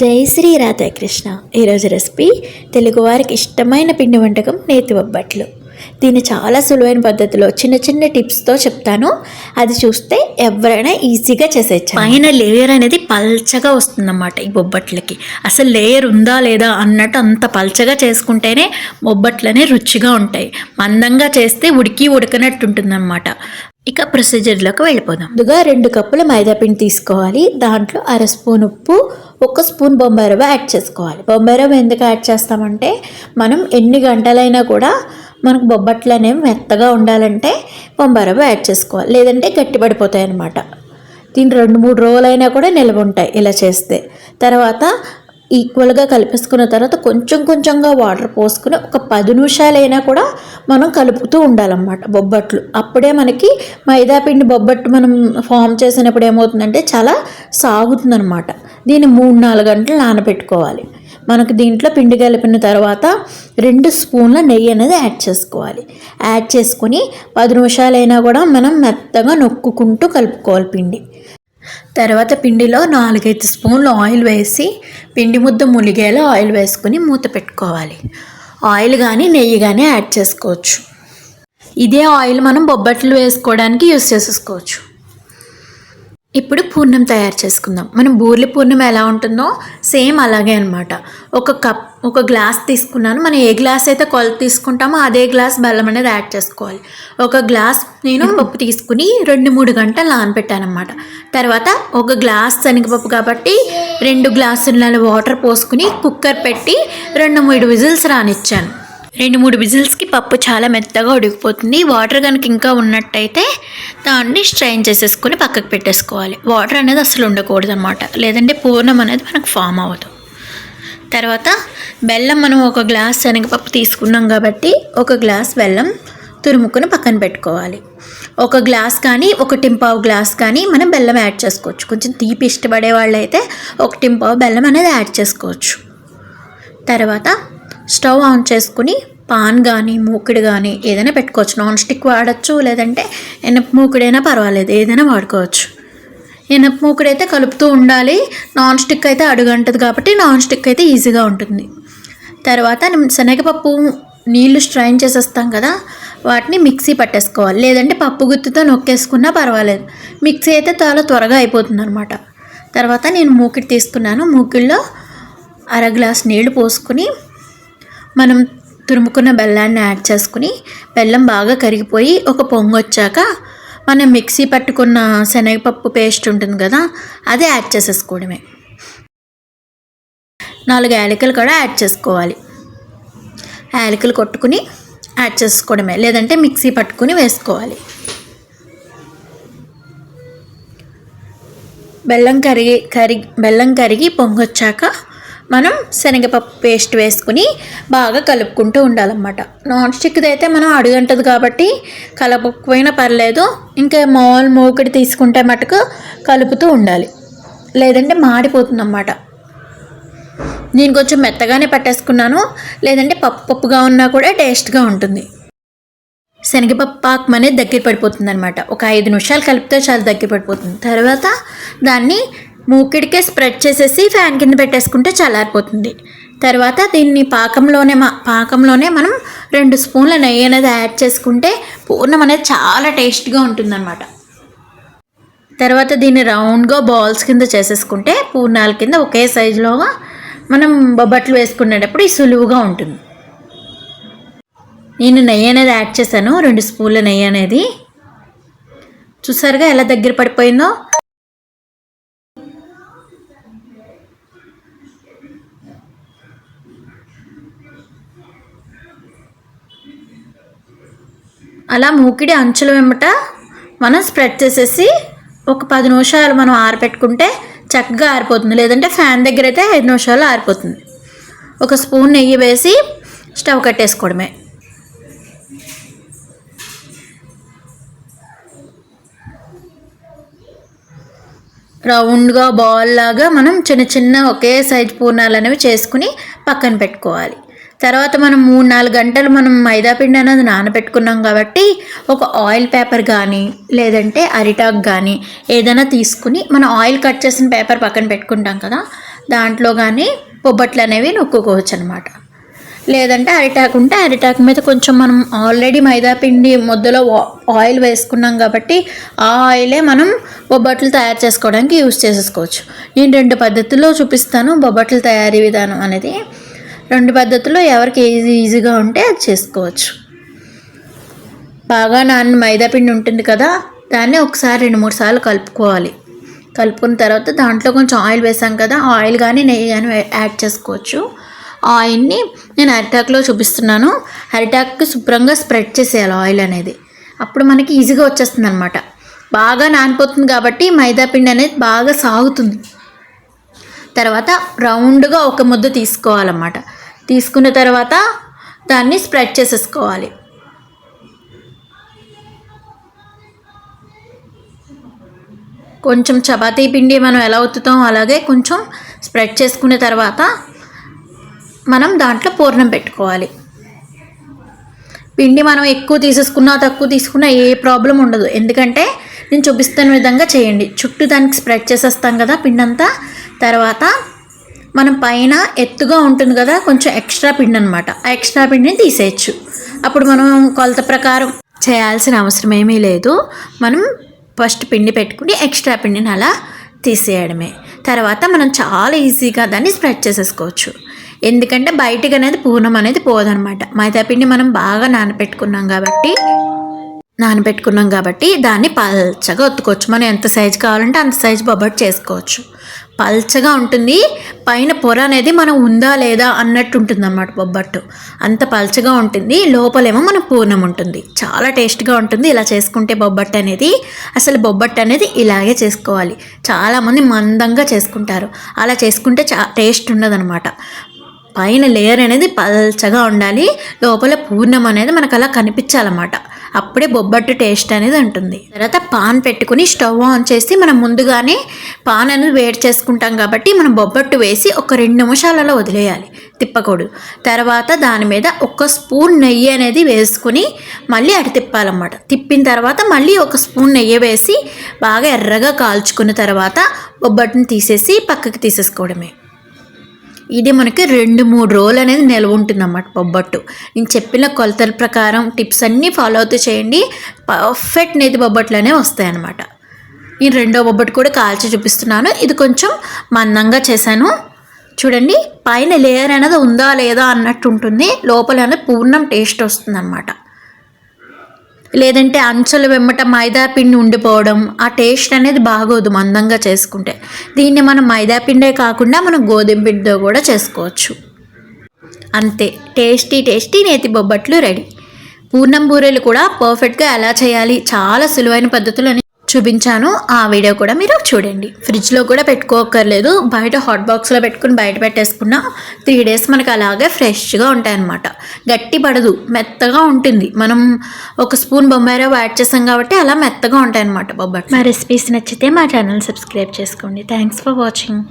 జై శ్రీ రాధాకృష్ణ. ఈరోజు రెసిపీ తెలుగువారికి ఇష్టమైన పిండి వంటకం నేతి బొబ్బట్లు దీన్ని చాలా సులువైన పద్ధతిలో చిన్న చిన్న టిప్స్తో చెప్తాను. అది చూస్తే ఎవరైనా ఈజీగా చేసేయచ్చు. పైన లేయర్ అనేది పల్చగా వస్తుందన్నమాట ఈ బొబ్బట్లకి. అసలు లేయర్ ఉందా లేదా అన్నట్టు అంత పల్చగా చేసుకుంటేనే బొబ్బట్లనే రుచిగా ఉంటాయి. మందంగా చేస్తే ఉడికి ఉడకనట్టు ఉంటుందన్నమాట. ఇక ప్రొసీజర్లోకి వెళ్ళిపోదాం. ముందుగా రెండు కప్పుల మైదా పిండి తీసుకోవాలి. దాంట్లో అర స్పూన్ ఉప్పు ఒక స్పూన్ బొంబాయి రవ్వ యాడ్ చేసుకోవాలి. బొంబాయి రవ్వ ఎందుకు యాడ్ చేస్తామంటే మనం ఎన్ని గంటలైనా కూడా మనకు బొబ్బట్లు అనేవి మెత్తగా ఉండాలంటే బొంబాయి రవ్వ యాడ్ చేసుకోవాలి. లేదంటే గట్టిపడిపోతాయి అన్నమాట. దీని రెండు మూడు రోజులైనా కూడా నిల్వ ఉంటాయి ఇలా చేస్తే. తర్వాత ఈక్వల్గా కలిపేసుకున్న తర్వాత కొంచెం కొంచెంగా వాటర్ పోసుకుని ఒక పది నిమిషాలైనా కూడా మనం కలుపుతూ ఉండాలన్నమాట బొబ్బట్లు. అప్పుడే మనకి మైదా పిండి బొబ్బట్టు మనం ఫామ్ చేసినప్పుడు ఏమవుతుందంటే చాలా సాగుతుందనమాట దీన్ని మూడు నాలుగు గంటలు నానబెట్టుకోవాలి. మనకు దీంట్లో పిండి కలిపిన తర్వాత రెండు స్పూన్ల నెయ్యి అనేది యాడ్ చేసుకోవాలి. యాడ్ చేసుకొని పది నిమిషాలైనా కూడా మనం మెత్తగా నొక్కుకుంటూ కలుపుకోవాలి పిండి. తర్వాత పిండిలో నాలుగైదు స్పూన్లు ఆయిల్ వేసి పిండి ముద్ద ములిగేలా ఆయిల్ వేసుకుని మూత పెట్టుకోవాలి. ఆయిల్ కానీ నెయ్యి కానీ యాడ్ చేసుకోవచ్చు. ఇదే ఆయిల్ మనం బొబ్బట్లు వేసుకోవడానికి యూస్ చేసేసుకోవచ్చు. ఇప్పుడు పూర్ణం తయారు చేసుకుందాం. మనం బూర్లి పూర్ణం ఎలా ఉంటుందో సేమ్ అలాగే అనమాట ఒక కప్ ఒక గ్లాస్ తీసుకున్నాను. మనం ఏ గ్లాస్ అయితే కొలత తీసుకుంటామో అదే గ్లాస్ బెల్లం అనేది యాడ్ చేసుకోవాలి. ఒక గ్లాస్ నేను పప్పు తీసుకుని రెండు మూడు గంటలు నానబెట్టాను అనమాట తర్వాత ఒక గ్లాస్ శనగపప్పు కాబట్టి రెండు గ్లాసుల వాటర్ పోసుకుని కుక్కర్ పెట్టి రెండు మూడు విజిల్స్ రానిచ్చాను. రెండు మూడు విజిల్స్కి పప్పు చాలా మెత్తగా ఉడికిపోతుంది. వాటర్ కనుక ఇంకా ఉన్నట్టయితే దాన్ని స్ట్రైన్ చేసేసుకొని పక్కకు పెట్టేసుకోవాలి. వాటర్ అనేది అసలు ఉండకూడదు అనమాట లేదంటే పూర్ణం అనేది మనకు ఫామ్ అవ్వదు. తర్వాత బెల్లం మనం ఒక గ్లాస్ శనగపప్పు తీసుకున్నాం కాబట్టి ఒక గ్లాస్ బెల్లం తురుముకుని పక్కన పెట్టుకోవాలి. ఒక గ్లాస్ కానీ ఒక టింపావు గ్లాస్ కానీ మనం బెల్లం యాడ్ చేసుకోవచ్చు. కొంచెం తీపి ఇష్టపడే వాళ్ళైతే ఒక టింపావు బెల్లం అనేది యాడ్ చేసుకోవచ్చు. తర్వాత స్టవ్ ఆన్ చేసుకుని పాన్ కానీ మూకుడు కానీ ఏదైనా పెట్టుకోవచ్చు. నాన్ స్టిక్ వాడచ్చు లేదంటే ఎనప మూకుడైనా పర్వాలేదు ఏదైనా వాడుకోవచ్చు. ఎనప మూకుడు అయితే కలుపుతూ ఉండాలి. నాన్ స్టిక్ అయితే అడుగంటది కాబట్టి నాన్ స్టిక్ అయితే ఈజీగా ఉంటుంది. తర్వాత శనగపప్పు నీళ్ళు స్ట్రైన్ చేసేస్తాం కదా వాటిని మిక్సీ పట్టేసుకోవాలి. లేదంటే పప్పు గుత్తితో నొక్కేసుకున్నా పర్వాలేదు. మిక్సీ అయితే చాలా త్వరగా అయిపోతుంది అనమాట తర్వాత నేను మూకిడి తీసుకున్నాను. మూకిడిలో అర గ్లాస్ నీళ్ళు పోసుకుని మనం తురుముకున్న బెల్లాన్ని యాడ్ చేసుకుని బెల్లం బాగా కరిగిపోయి ఒక పొంగు వచ్చాక మనం మిక్సీ పట్టుకున్న శనగపప్పు పేస్ట్ ఉంటుంది కదా అది యాడ్ చేసేసుకోవడమే. నాలుగు యాలకులు కూడా యాడ్ చేసుకోవాలి. యాలకులు కొట్టుకుని యాడ్ చేసుకోవడమే లేదంటే మిక్సీ పట్టుకుని వేసుకోవాలి. బెల్లం కరిగి కరిగి బెల్లం కరిగి పొంగొచ్చాక మనం శనగపప్పు పేస్ట్ వేసుకుని బాగా కలుపుకుంటూ ఉండాలన్నమాట. నాన్ స్టిక్ది అయితే మనం అడుగంటది కాబట్టి కలపకపోయినా పర్లేదు ఇంకా మామూలు మూకిడి తీసుకుంటే మటుకు కలుపుతూ ఉండాలి. లేదంటే మాడిపోతుందన్నమాట. నేను కొంచెం మెత్తగానే పట్టేసుకున్నాను లేదంటే పప్పు పప్పుగా ఉన్నా కూడా టేస్ట్గా ఉంటుంది. శనగపప్పు పాకం అనేది దగ్గర పడిపోతుంది అనమాట ఒక ఐదు నిమిషాలు కలిపితే చాలా దగ్గర పడిపోతుంది. తర్వాత దాన్ని మూకిడికే స్ప్రెడ్ చేసేసి ఫ్యాన్ కింద పెట్టేసుకుంటే చల్లారిపోతుంది. తర్వాత దీన్ని పాకంలోనే మా పాకంలోనే మనం రెండు స్పూన్ల నెయ్యి అనేది యాడ్ చేసుకుంటే పూర్ణం అనేది చాలా టేస్ట్గా ఉంటుందన్నమాట. తర్వాత దీన్ని రౌండ్గా బాల్స్ కింద చేసేసుకుంటే పూర్ణాల కింద ఒకే సైజులోగా మనం బొబ్బట్లు వేసుకునేటప్పుడు ఈ సులువుగా ఉంటుంది. నేను నెయ్యి అనేది యాడ్ చేశాను. రెండు స్పూన్ల నెయ్యి అనేది. చూసారుగా ఎలా దగ్గర పడిపోయిందో? అలా మూకిడి అంచుల వెంబట మనం స్ప్రెడ్ చేసేసి ఒక పది నిమిషాలు మనం ఆరపెట్టుకుంటే చక్కగా ఆరిపోతుంది. లేదంటే ఫ్యాన్ దగ్గర అయితే ఐదు నిమిషాలు ఆరిపోతుంది. ఒక స్పూన్ నెయ్యి వేసి స్టవ్ కట్టేసుకోవడమే. రౌండ్గా బాల్ లాగా మనం చిన్న చిన్న ఒకే సైజ్ పూర్ణాలు అనేవి చేసుకుని పక్కన పెట్టుకోవాలి. తర్వాత మనం మూడు నాలుగు గంటలు మనం మైదాపిండి అనేది నానబెట్టుకున్నాం కాబట్టి ఒక ఆయిల్ పేపర్ కానీ లేదంటే అరిటాక్ కానీ ఏదైనా తీసుకుని మనం ఆయిల్ కట్ చేసిన పేపర్ పక్కన పెట్టుకుంటాం కదా దాంట్లో కానీ బొబ్బట్లు అనేవి నొక్కుకోవచ్చు అనమాట లేదంటే అరిటాకు ఉంటే అరిటాకు మీద కొంచెం మనం ఆల్రెడీ మైదాపిండి మొద్దులో ముద్దలో ఆయిల్ వేసుకున్నాం కాబట్టి ఆ ఆయిలే మనం బొబ్బట్లు తయారు చేసుకోవడానికి యూస్ చేసేసుకోవచ్చు. నేను రెండు పద్ధతుల్లో చూపిస్తాను బొబ్బట్లు తయారీ విధానం అనేది. రెండు పద్ధతుల్లో ఎవరికి ఈజీ ఈజీగా ఉంటే అది చేసుకోవచ్చు. బాగా నాన్న మైదాపిండి ఉంటుంది కదా దాన్ని ఒకసారి రెండు మూడు సార్లు కలుపుకోవాలి. కలుపుకున్న తర్వాత దాంట్లో కొంచెం ఆయిల్ వేసాం కదా ఆయిల్ కానీ నెయ్యి కానీ యాడ్ చేసుకోవచ్చు. ఆయిల్ని నేను అరిటాక్లో చూపిస్తున్నాను. అరిటాక్కి శుభ్రంగా స్ప్రెడ్ చేసేయాలి ఆయిల్ అనేది. అప్పుడు మనకి ఈజీగా వచ్చేస్తుంది అనమాట బాగా నానిపోతుంది కాబట్టి మైదాపిండి అనేది బాగా సాగుతుంది. తర్వాత రౌండ్గా ఒక ముద్ద తీసుకోవాలన్నమాట. తీసుకున్న తర్వాత దాన్ని స్ప్రెడ్ చేసేసుకోవాలి. కొంచెం చపాతీ పిండి మనం ఎలా ఒత్తుతాం అలాగే కొంచెం స్ప్రెడ్ చేసుకున్న తర్వాత మనం దాంట్లో పూర్ణం పెట్టుకోవాలి. పిండి మనం ఎక్కువ తీసేసుకున్నా తక్కువ తీసుకున్నా ఏ ప్రాబ్లం ఉండదు. ఎందుకంటే నేను చూపిస్తున్న విధంగా చేయండి. చుట్టూ దానికి స్ప్రెడ్ చేసేస్తాం కదా పిండి అంతా తర్వాత మనం పైన ఎత్తుగా ఉంటుంది కదా కొంచెం ఎక్స్ట్రా పిండి అనమాట ఆ ఎక్స్ట్రా పిండిని తీసేయచ్చు. అప్పుడు మనం కొలత ప్రకారం చేయాల్సిన అవసరం ఏమీ లేదు. మనం ఫస్ట్ పిండి పెట్టుకుని ఎక్స్ట్రా పిండిని అలా తీసేయడమే. తర్వాత మనం చాలా ఈజీగా దాన్ని స్ప్రెడ్ చేసేసుకోవచ్చు. ఎందుకంటే బయటికి అనేది పూర్ణం అనేది పోదనమాట మైదాపిండి మనం బాగా నానబెట్టుకున్నాం కాబట్టి నానబెట్టుకున్నాం కాబట్టి దాన్ని పల్చగా ఒత్తుకోవచ్చు. మనం ఎంత సైజు కావాలంటే అంత సైజు బొబ్బట్ చేసుకోవచ్చు. పల్చగా ఉంటుంది. పైన పొర అనేది మనం ఉందా లేదా అన్నట్టు ఉంటుంది అన్నమాట బొబ్బట్టు. అంత పల్చగా ఉంటుంది. లోపలేమో మన పూర్ణం ఉంటుంది. చాలా టేస్ట్గా ఉంటుంది. ఇలా చేసుకుంటే బొబ్బట్టు అనేది అసలు బొబ్బట్టు అనేది ఇలాగే చేసుకోవాలి. చాలామంది మందంగా చేసుకుంటారు. అలా చేసుకుంటే చా టేస్ట్ ఉండదనమాట పైన లేయర్ అనేది పల్చగా ఉండాలి. లోపల పూర్ణం అనేది మనకు అలా కనిపించాలన్నమాట. అప్పుడే బొబ్బట్టు టేస్ట్ అనేది ఉంటుంది. తర్వాత పాన్ పెట్టుకుని స్టవ్ ఆన్ చేసి మనం ముందుగానే పాన్ అనేది వేడి చేసుకుంటాం కాబట్టి మనం బొబ్బట్టు వేసి ఒక రెండు నిమిషాలలో వదిలేయాలి. తిప్పకూడదు. తర్వాత దాని మీద ఒక స్పూన్ నెయ్యి అనేది వేసుకుని మళ్ళీ అటు తిప్పాలన్నమాట. తిప్పిన తర్వాత మళ్ళీ ఒక స్పూన్ నెయ్యి వేసి బాగా ఎర్రగా కాల్చుకున్న తర్వాత బొబ్బట్టుని తీసేసి పక్కకి తీసేసుకోవడమే. ఇది మనకి రెండు మూడు రోజులు అనేది నిల్వ ఉంటుంది అన్నమాట బొబ్బట్టు. నేను చెప్పిన కొలతల ప్రకారం టిప్స్ అన్నీ ఫాలో అవుతూ చేయండి. పర్ఫెక్ట్ నేతి బొబ్బట్లు అనేవి వస్తాయన్నమాట. నేను రెండో బొబ్బట్టు కూడా కాల్చి చూపిస్తున్నాను. ఇది కొంచెం మందంగా చేశాను. చూడండి పైన లేయర్ అనేది ఉందా లేదా అన్నట్టు ఉంటుంది. లోపల అనేది పూర్ణం టేస్ట్ వస్తుంది లేదంటే అంచుల వెమ్మట మైదా పిండి ఉండిపోవడం ఆ టేస్ట్ అనేది బాగోదు మందంగా చేసుకుంటే. దీన్ని మనం మైదా పిండే కాకుండా మనం గోధుమ పిండితో కూడా చేసుకోవచ్చు. అంతే. టేస్టీ టేస్టీ నేతి బొబ్బట్లు రెడీ. పూర్ణం బూరెలు కూడా పర్ఫెక్ట్గా ఎలా చేయాలి చాలా సులువైన పద్ధతులు చూపించాను. ఆ వీడియో కూడా మీరు చూడండి. ఫ్రిడ్జ్లో కూడా పెట్టుకోకర్లేదు బయట హాట్ బాక్స్లో పెట్టుకుని బయట పెట్టేసుకున్న త్రీ డేస్ మనకు అలాగే ఫ్రెష్గా ఉంటాయన్నమాట. గట్టి పడదు. మెత్తగా ఉంటుంది. మనం ఒక స్పూన్ బొంబాయి యాడ్ చేస్తాం కాబట్టి అలా మెత్తగా ఉంటాయన్నమాట బొబ్బట్లు. మా రెసిపీస్ నచ్చితే మా ఛానల్ సబ్స్క్రైబ్ చేసుకోండి. Thanks for watching